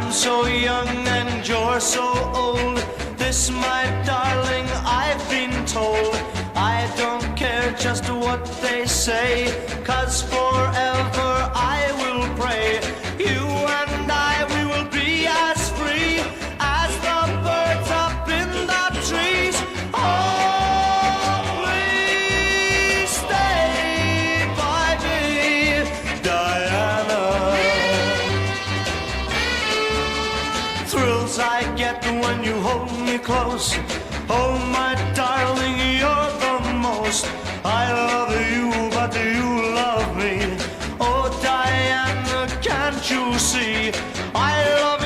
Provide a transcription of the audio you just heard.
I'm so young and you're so old. This, my darling, I've been told. I don't care just what they say, cause forever I get when you hold me close. Oh, my darling, you're the most. I love you, but you love me. Oh, Diana, can't you see? I love